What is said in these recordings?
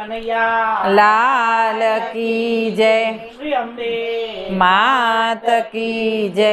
કનૈયા લાલ કી જય શ્રી અંબે માત કી જય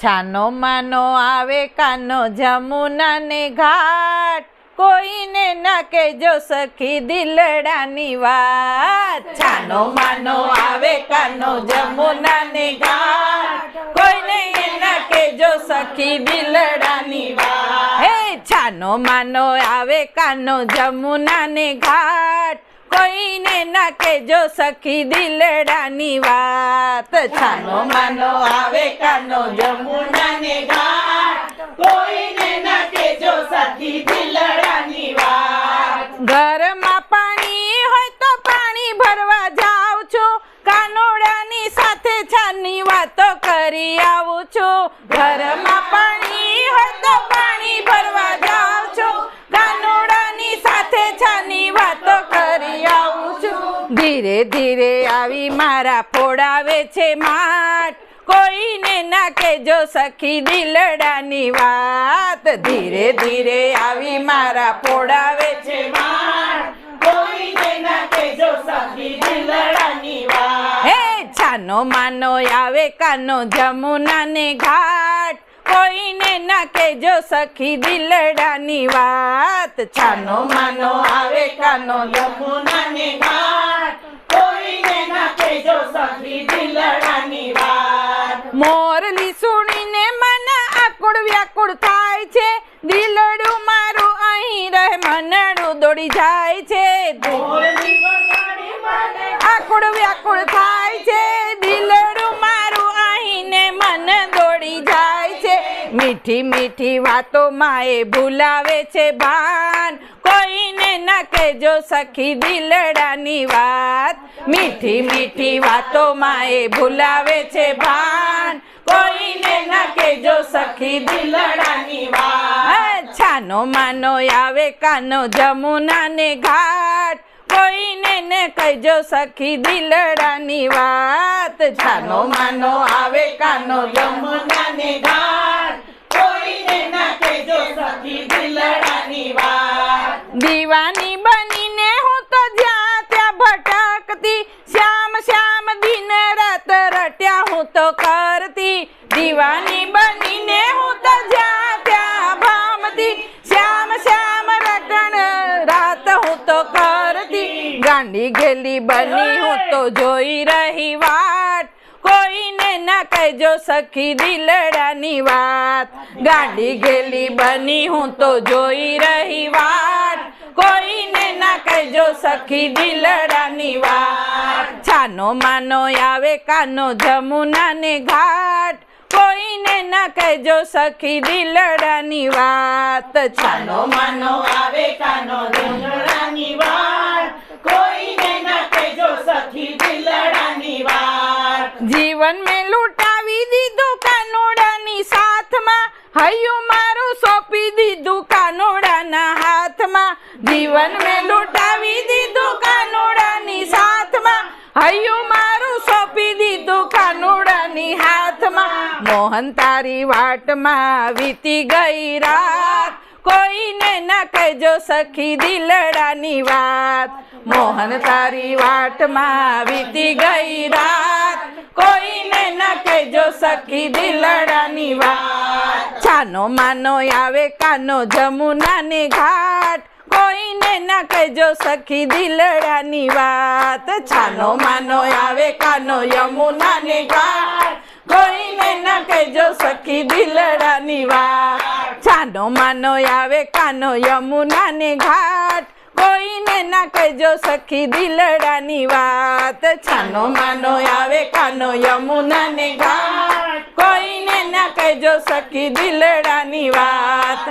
છાનો માનો આવે કાનો જમુના ને ઘાટ કોઈને ના કેજો સખી દિલડાની વાત છાનો માનો આવે કાનો જમુના ને ઘાટ કોઈને ના કેજો સખી દિલડાની વાત છાનો માનો આવે કાનો જમુના ને ઘાટ. કોઈને ના કેજો સખી દિલડાની વાત. છાનો માનો આવે કાનો જમુના ને ઘાટ. કોઈને ના કેજો સખી દિલડાની વાત. ઘરમાં પાણી હોય તો પાણી ભરવા જાઉં છું. કાનોડાની સાથે છાની વાતો કરી આવું છું. ઘરમાં ધીરે ધીરે આવી મારા ફોડાવે છે માટ. કોઈને ના કેજો સખી દિલડાની વાત. ધીરે ધીરે આવી મારા ફોડાવે છે માટ. કોઈને ના કેજો સખી દિલડાની વાત. હે છાનો માનો આવે કાનો જમુનાને ઘાટ. કોઈને ના કેજો સખી દિલડાની વાત. છાનો માનો આવે કાનો યમુનાને ઘાટ કોઈને ના કેજો સખી દિલડાની વાત મોરલી સુણીને મન આકુડ વ્યાકુળ મીઠી મીઠી વાતો માએ ભૂલાવે છે ભાન. કોઈને ના કહેજો સખી દિલડાની વાત. મીઠી મીઠી વાતો માએ ભૂલાવે છે ભાન. કોઈને ના કહેજો સખી દિલડાની વાત. છાનો માનો આવે કાનો જમુના ને ઘાટ. કોઈને ને કહેજો સખી દિલડાની વાત. છાનો માનો આવે કાનો જમુનાને ઘાટ. સખી દિલડાની વાત. દીવાની બનીને હું તો જ્યાં ત્યાં ભટકતી, શ્યામ શ્યામ દિન રાત રટ્યા હું તો કરતી. દીવાની બનીને હું તો જ્યાં ત્યાં ભામતી, શ્યામ શ્યામ રટણ રાત હું તો કરતી. ગાંડી ગેલી બની હું તો જોઈ રહી કોઈને ના કહેજો સખી દિલડાની વાત. ગાંડી ગેલી બની હું તો જોઈ રહી વાત. કોઈને ના કહેજો સખી દિલડાની વાત. છાનો માનો આવે કાનો જમુના ને ઘાટ. કોઈને ના કહેજો સખી દિલડાની વાત. છાનો માનો આવે કાનો દિલડાની વાત કોઈને ના કેજો સખી દિલડાની વાત જીવન મેં લૂંટાવી દીધું કાનોડાની સાથમાં. હૈયું, મારું સોંપી દીધું કાનોડાના હાથમાં. જીવન મેં લૂંટાવી દીધું કાનોડાની સાથમાં. હૈયું, મારું સોંપી દીધું કાનોડાની હાથમાં. મોહન તારી વાટમાં વીતી ગઈ રાત. કોઈને ના કહેજો સખી દિલડાની વાત. મોહન તારી વાટમાં વીતી ગઈ સખી દિલડાની વાત. છાનો માનો આવે કાનો જમુના ને ઘાટ. કોઈને ના કહેજો સખી દિલડાની વાત. છાનો માનો આવે કાનો યમુના ને ઘાટ. કોઈને ના કહેજો સખી દિલડાની વાત. છાનો માનો આવે કાનો યમુના ને ઘાટ. કોઈને ના કહેજો સખી દિલડાની વાત. છાનો માનો આવે કાનો યમુના ને ઘાટ. કહેજો સખી દિલડાની વાત.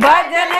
ભજન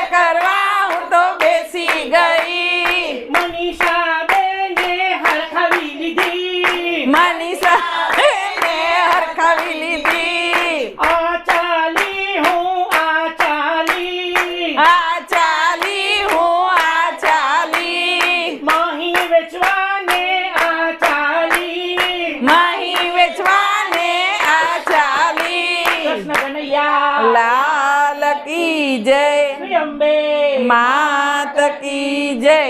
માત કી જય.